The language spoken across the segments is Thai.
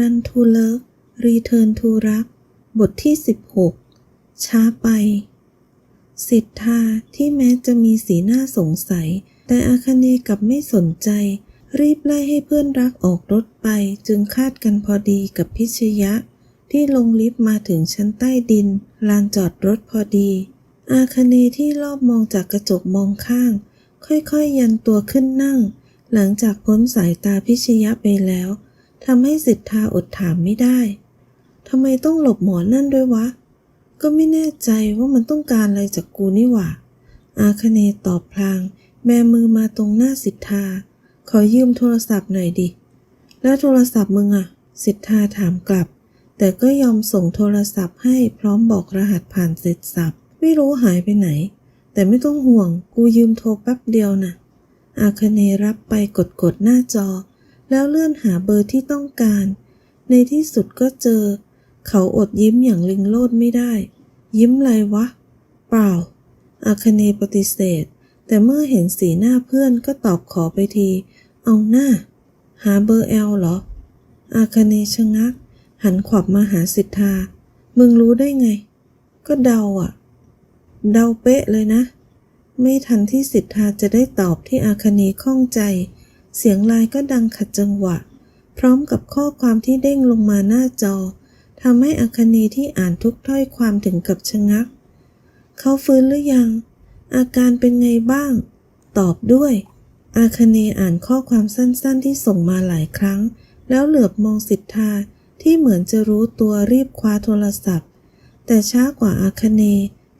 รันทูเลิฟรีเทิร์นทูรัก บทที่ 16 ช้าไปสิทธาที่แม้จะมีสีหน้าสงสัย แต่อาคเนย์กลับไม่สนใจ รีบไล่ให้เพื่อนรักออกรถไป จึงคาดกันพอดีกับพิชยะ ที่ลงลิฟต์มาถึงชั้นใต้ดิน ลานจอดรถพอดี อาคเนย์ที่รอบมองจากกระจกมองข้าง ค่อยๆยันตัวขึ้นนั่ง หลังจากพ้นสายตาพิชยะไปแล้ว ทำให้สิทธาอดถามไม่ได้ทำไมต้องหลบหมอนั่นด้วยวะ ก็ไม่แน่ใจว่ามันต้องการอะไรจากกูนี่หว่า อาคเนตอบพลางแบมือมาตรงหน้าสิทธา ขอยืมโทรศัพท์หน่อยดิ แล้วโทรศัพท์มึงอะสิทธาถามกลับ แต่ก็ยอมส่งโทรศัพท์ให้พร้อมบอกรหัสผ่านเสร็จสับ ไม่รู้หายไปไหน แต่ไม่ต้องห่วง กูยืมโทรแป๊บเดียวนะอาคเนรับไปกดกดๆหน้าจอ แล้วเลื่อนหาเบอร์ที่ต้องการ ในที่สุดก็เจอ เขาอดยิ้มอย่างลิงโลดไม่ได้ ยิ้มไรวะ เปล่า อาคเนปฏิเสธ แต่เมื่อเห็นสีหน้าเพื่อนก็ตอบขอไปที เอาหน้า หาเบอร์แอลเหรอ อาคเนชะงัก หันขวับมาหาสิทธา มึงรู้ได้ไง ก็เดาอะเดาเป๊ะเลยนะ ไม่ทันที่สิทธาจะได้ตอบที่อาคเนข้องใจ เสียงไลน์ก็ดังขัดจังหวะ พร้อมกับข้อความที่เด้งลงมาหน้าจอทำให้อาคเนที่อ่านทุกถ้อยความถึงกับชะงัก เขาฟื้นหรือยัง อาการเป็นไงบ้าง ตอบด้วย อาคเนอ่านข้อความสั้นๆที่ส่งมาหลายครั้ง แล้วเหลือบมองสิทธาที่เหมือนจะรู้ตัวรีบคว้าโทรศัพท์ แต่ช้ากว่าอาคเน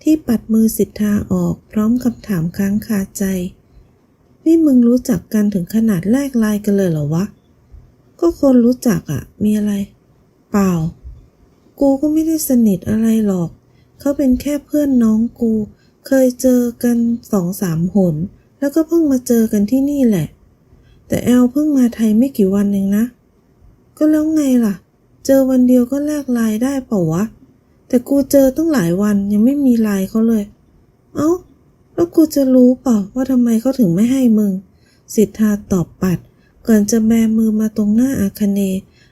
ที่ปัดมือสิทธาออกพร้อมคำถามค้างคาใจ นี่มึงรู้จักกันถึงขนาดแลกไลน์กันเลยเหรอวะ ก็คนรู้จักอะมีอะไร เปล่า กูก็ไม่ได้สนิทอะไรหรอก เขาเป็นแค่เพื่อนน้องกู เคยเจอกันสองสามหน แล้วก็เพิ่งมาเจอกันที่นี่แหละ แต่แอลเพิ่งมาไทยไม่กี่วันเองนะ ก็แล้วไงล่ะ เจอวันเดียวก็แลกไลน์ได้เปล่าวะ แต่กูเจอตั้งหลายวันยังไม่มีไลน์เขาเลย เอ้า แล้วกูจะรู้เปล่าว่าทำไมเขาถึงไม่ให้มึง สิทธาตอบปัด ก่อนจะแบมือมาตรงหน้าอาคเน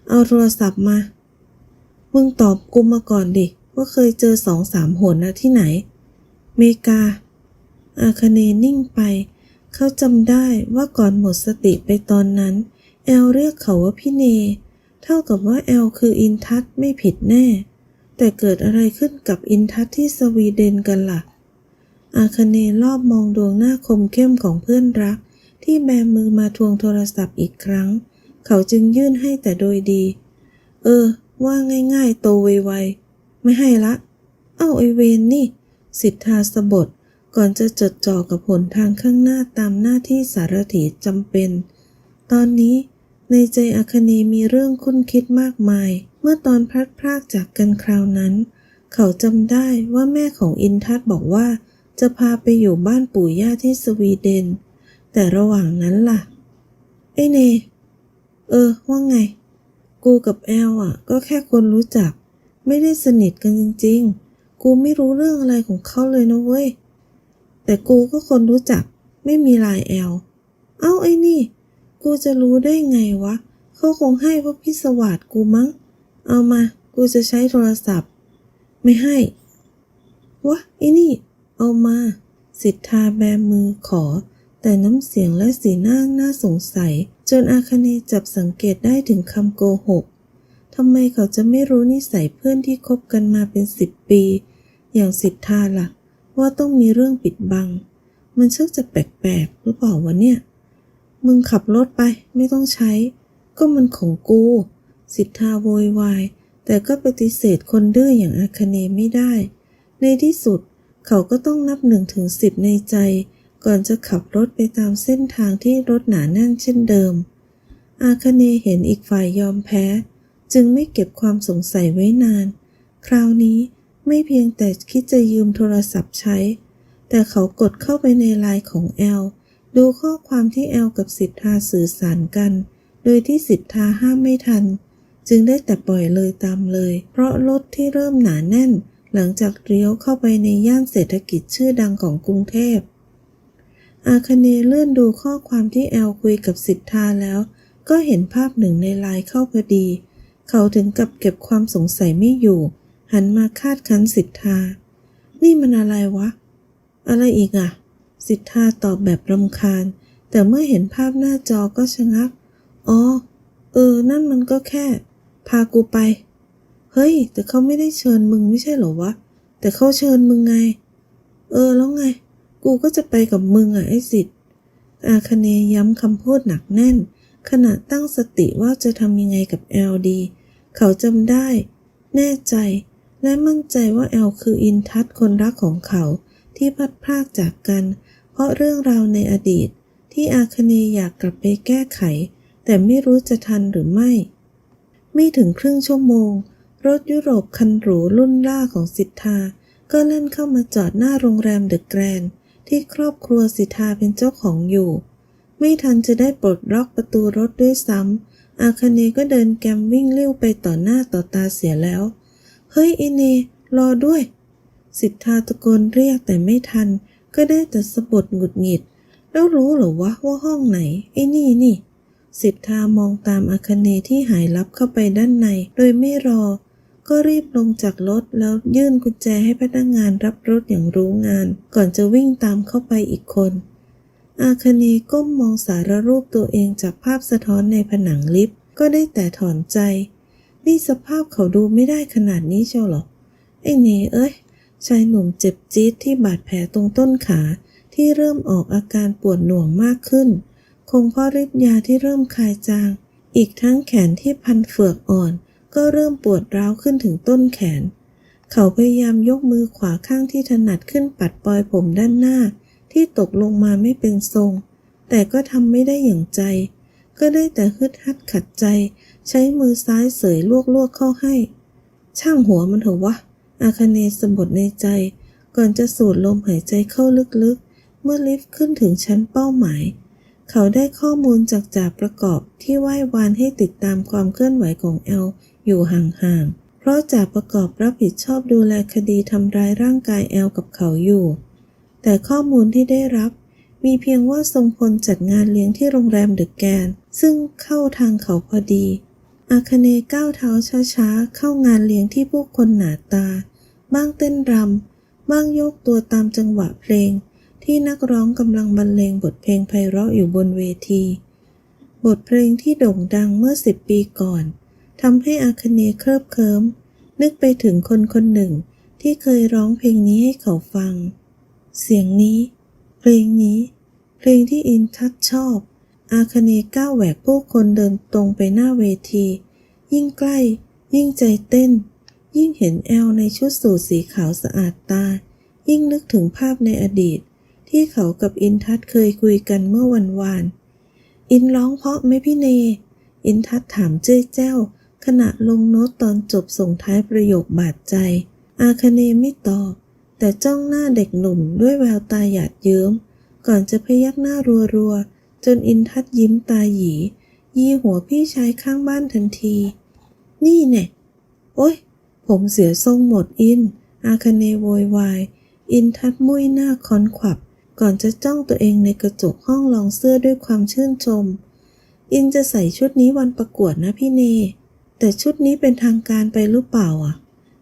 เอาโทรศัพท์มา มึงตอบกูมาก่อนดิ ว่าเคยเจอสองสามหนนะที่ไหน เมกา อาคเนนิ่งไป เขาจำได้ว่าก่อนหมดสติไปตอนนั้น แอลเรียกเขาว่าพี่เน เท่ากับว่าแอลคืออินทัศไม่ผิดแน่ แต่เกิดอะไรขึ้นกับอินทัศที่สวีเดนกันล่ะ อาคเนย์รอบมองดวงหน้าคมเข้มของเพื่อนรัก ที่แบมือมาทวงโทรศัพท์อีกครั้ง เขาจึงยื่นให้แต่โดยดี เออ ว่าง่ายๆ โตไวๆ ไม่ให้ละ เอ้าไอเวนนี่ สิทธาสบทก่อนจะจดจ่อกับผลทางข้างหน้าตามหน้าที่สารถีจำเป็น ตอนนี้ในใจอาคเนมีเรื่องคุ้นคิดมากมาย เมื่อตอนพลัดพรากจากกันคราวนั้น เขาจำได้ว่าแม่ของอินทัศบอกว่า จะพาไปอยู่บ้านปู่ย่าที่สวีเดน แต่ระหว่างนั้นล่ะ ไอเน เออ ว่าไง กูกับแอลอะ ก็แค่คนรู้จัก ไม่ได้สนิทกันจริง ๆ กูไม่รู้เรื่องอะไรของเขาเลยนะเว้ย แต่กูก็คนรู้จัก ไม่มีลายแอล เอ้าไอ้นี่ กูจะรู้ได้ไงวะ เขาคงให้พราะพิศวาสกูมั้ง เอามา กูจะใช้โทรศัพท์ ไม่ให้ วะไอ้นี่ เอามา สิทธาแบมือขอ แต่น้ำเสียงและสีหน้าน่าสงสัย จนอาคเนย์จับสังเกตได้ถึงคำโกหกทำไมเขาจะไม่รู้นิสัยเพื่อนที่คบกันมาเป็นสิบปี อย่างสิทธาล่ะ ว่าต้องมีเรื่องปิดบัง มันชักจะแปลกๆหรือเปล่าวะเนี่ย มึงขับรถไปไม่ต้องใช้ ก็มันของกู สิทธาโวยวายแต่ก็ปฏิเสธคนดื้ออย่างอาคเนย์ไม่ได้ ในที่สุด เขาก็ต้องนับหนึ่งถึงสิบในใจ ก่อนจะขับรถไปตามเส้นทางที่รถหนาแน่นเช่นเดิม อาคเนเห็นอีกฝ่ายยอมแพ้ จึงไม่เก็บความสงสัยไว้นาน คราวนี้ไม่เพียงแต่คิดจะยืมโทรศัพท์ใช้ แต่เขากดเข้าไปในไลน์ของแอล ดูข้อความที่แอลกับสิทธาสื่อสารกัน โดยที่สิทธาห้ามไม่ทัน จึงได้แต่ปล่อยเลยตามเลย เพราะรถที่เริ่มหนาแน่น หลังจากเลี้ยวเข้าไปในย่านเศรษฐกิจชื่อดังของกรุงเทพ อาคเนเลื่อนดูข้อความที่แอลคุยกับสิทธาแล้ว ก็เห็นภาพหนึ่งในไลน์เข้าพอดี เขาถึงกับเก็บความสงสัยไม่อยู่ หันมาคาดคั้นสิทธา นี่มันอะไรวะ อะไรอีกอะสิทธาตอบแบบรำคาญ แต่เมื่อเห็นภาพหน้าจอก็ชะงัก อ๋อ เออ นั่นมันก็แค่ พากูไป เฮ้ย แต่เขาไม่ได้เชิญมึงไม่ใช่เหรอวะ แต่เขาเชิญมึงไง เออแล้วไง กูก็จะไปกับมึงอะไอ้สิทธิ์อาคเนย์ย้ำคำพูดหนักแน่น ขณะตั้งสติว่าจะทำยังไงกับแอลดี เขาจำได้ แน่ใจ และมั่นใจว่าแอลคืออินทัศคนรักของเขาที่พัดพรากจากกัน เพราะเรื่องราวในอดีต ที่อาคเนย์อยากกลับไปแก้ไข แต่ไม่รู้จะทันหรือไม่ ไม่ถึงครึ่งชั่วโมง รถยุโรปคันหรูรุ่นล่าของสิทธา ก็เล่นเข้ามาจอดหน้าโรงแรมเดอะแกรนที่ครอบครัวสิทธาเป็นเจ้าของอยู่ ไม่ทันจะได้ปลดล็อกประตูรถด้วยซ้ำ อาคเนก็เดินแกมวิ่งเลี้ยวไปต่อหน้าต่อตาเสียแล้ว เฮ้ยอินเน รอด้วย สิทธาตะโกนเรียกแต่ไม่ทัน ก็ได้แต่สะบดหงุดหงิด แล้วรู้เหรอวะว่าห้องไหน ไอ้นี่นี่ สิทธามองตามอาคเนที่หายลับเข้าไปด้านใน โดยไม่รอ ก็รีบลงจากรถแล้วยื่นกุญแจให้พนักงานรับรถอย่างรู้งาน ก่อนจะวิ่งตามเข้าไปอีกคน อาคเนก้มมองสารรูปตัวเองจากภาพสะท้อนในผนังลิฟต์ก็ได้แต่ถอนใจ นี่สภาพเขาดูไม่ได้ขนาดนี้เชียวหรอ ไอ้เนเอ้ยชายหนุ่มเจ็บจี๊ดที่บาดแผลตรงต้นขาที่เริ่มออกอาการปวดหน่วงมากขึ้น คงเพราะฤทธิ์ยาที่เริ่มคลายจาง อีกทั้งแขนที่พันเฟือกอ่อน ก็เริ่มปวดร้าวขึ้นถึงต้นแขน เขาพยายามยกมือขวาข้างที่ถนัดขึ้นปัดปลอยผมด้านหน้า ที่ตกลงมาไม่เป็นทรง แต่ก็ทำไม่ได้อย่างใจ ก็ได้แต่ฮึดฮัดขัดใจ ใช้มือซ้ายเสยลวกๆเข้าให้ ช่างหัวมันเถอะวะ อาคเนสบดในใจ ก่อนจะสูดลมหายใจเข้าลึกๆ เมื่อลิฟต์ขึ้นถึงชั้นเป้าหมายเขาได้ข้อมูลจากจ่าประกอบที่ไหว้วานให้ติดตามความเคลื่อนไหวของแอล อยู่ห่างๆ เพราะจ่าประกอบรับผิดชอบดูแลคดีทำร้ายร่างกายแอลกับเขาอยู่ แต่ข้อมูลที่ได้รับ มีเพียงว่าทรงพลจัดงานเลี้ยงที่โรงแรมเดอะแกน ซึ่งเข้าทางเขาพอดี อาคเนก้าวเท้าช้าๆ เข้างานเลี้ยงที่ผู้คนหนาตา บ้างเต้นรำ บ้างยกตัวตามจังหวะเพลง ที่นักร้องกำลังบรรเลงบทเพลงไพเราะอยู่บนเวที บทเพลงที่โด่งดังเมื่อสิบปีก่อน ทำให้อาคเนย์เคลิบเคลิ้มนึกไปถึงคนคนหนึ่งที่เคยร้องเพลงนี้ให้เขาฟัง เสียงนี้ เพลงนี้ เพลงที่อินทัศชอบ อาคเนย์ก้าวแหวกผู้คนเดินตรงไปหน้าเวที ยิ่งใกล้ ยิ่งใจเต้น ยิ่งเห็นแอลในชุดสูทสีขาวสะอาดตา ยิ่งนึกถึงภาพในอดีต ที่เขากับอินทัศเคยคุยกันเมื่อวันวาน อินร้องเพราะไหมพี่เน อินทัศถามเจ้ยแจ้ว ขณะลงโน้ตตอนจบส่งท้ายประโยคบาดใจ อาคเนไม่ตอบ แต่จ้องหน้าเด็กหนุ่มด้วยแววตาหยาดเยิ้ม ก่อนจะพยักหน้ารัวๆ จนอินทัศยิ้มตาหยี ยีหัวพี่ชายข้างบ้านทันที นี่แน่โอ๊ยผมเสียทรงหมดอิน อาคเนโวยวาย อินทัศมุ้ยหน้าคอนขวับ ก่อนจะจ้องตัวเองในกระจกห้องลองเสื้อด้วยความชื่นชม อินจะใส่ชุดนี้วันประกวดนะพี่เน แต่ชุดนี้เป็นทางการไปหรือเปล่าอะ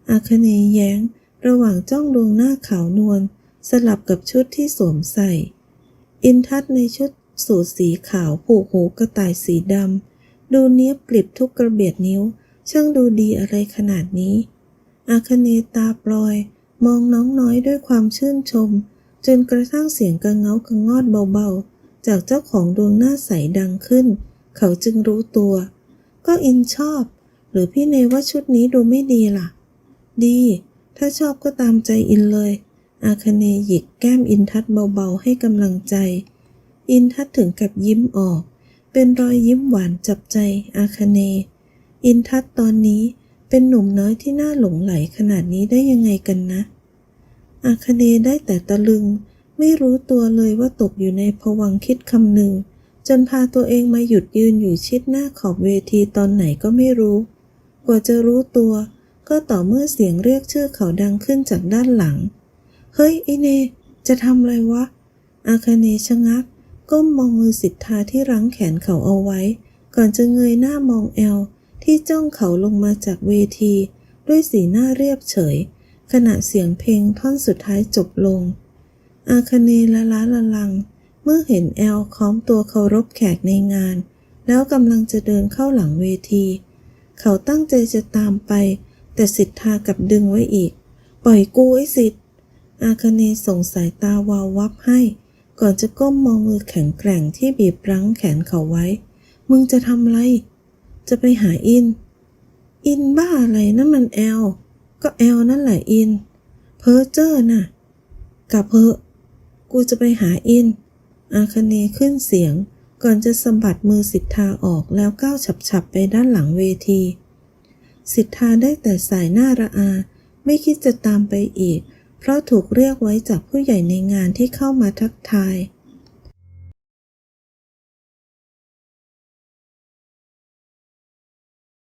อาคเนยแย้ง ระหว่างจ้องดวงหน้าขาวนวลสลับกับชุดที่สวมใส่ อินทัศในชุดสูทสีขาวผูกหูกระต่ายสีดำ ดูเนี้ยบกลิบทุกกระเบียดนิ้ว ช่างดูดีอะไรขนาดนี้ อาคเนตาปลอย มองน้องน้อยด้วยความชื่นชม จนกระทั่งเสียงกระเงากระงอดเบาๆ จากเจ้าของดวงหน้าใสดังขึ้น เขาจึงรู้ตัว ก็อินชอบ หรือพี่เนว่าชุดนี้ดูไม่ดีล่ะ ดี ถ้าชอบก็ตามใจอินเลย อาคเนย์หยิกแก้มอินทัศเบาๆให้กำลังใจ อินทัศถึงกับยิ้มออก เป็นรอยยิ้มหวานจับใจอาคเนย์อินทัศตอนนี้เป็นหนุ่มน้อยที่น่าหลงไหลขนาดนี้ได้ยังไงกันนะ อาคเนย์ได้แต่ตะลึง ไม่รู้ตัวเลยว่าตกอยู่ในภวังค์คิดคำหนึ่งจนพาตัวเองมาหยุดยืนอยู่ชิดหน้าขอบเวทีตอนไหนก็ไม่รู้ กว่าจะรู้ตัว ก็ต่อเมื่อเสียงเรียกชื่อเขาดังขึ้นจากด้านหลัง เฮ้ยไอเน จะทำอะไรวะ อาคาเนชะงัก ก้มมองมือสิทธาที่รั้งแขนเขาเอาไว้ ก่อนจะเงยหน้ามองแอล ที่จ้องเขาลงมาจากเวที ด้วยสีหน้าเรียบเฉย ขณะเสียงเพลงท่อนสุดท้ายจบลง อาคาเนละล้าละลัง เมื่อเห็นแอลค้อมตัวเคารพแขกในงาน แล้วกำลังจะเดินเข้าหลังเวที เขาตั้งใจจะตามไป แต่สิทธากับดึงไว้อีก ปล่อยกูไอ้สิทธอาคเนส่งสายตาวาววับให้ ก่อนจะก้มมองมือแข็งแกร่งที่บีบรั้งแขนเขาไว้ มึงจะทำไร จะไปหาอิน อินบ้าอะไรนั่นมันแอล ก็แอลนั่นแหละอิน เพอเจอร์น่ะ กลับเพอะกูจะไปหาอิน อาคเนขึ้นเสียง ก่อนจะสะบัดมือสิทธาออกแล้วก้าวฉับๆไปด้านหลังเวที สิทธาได้แต่สายหน้าระอา ไม่คิดจะตามไปอีก เพราะถูกเรียกไว้จากผู้ใหญ่ในงานที่เข้ามาทักทาย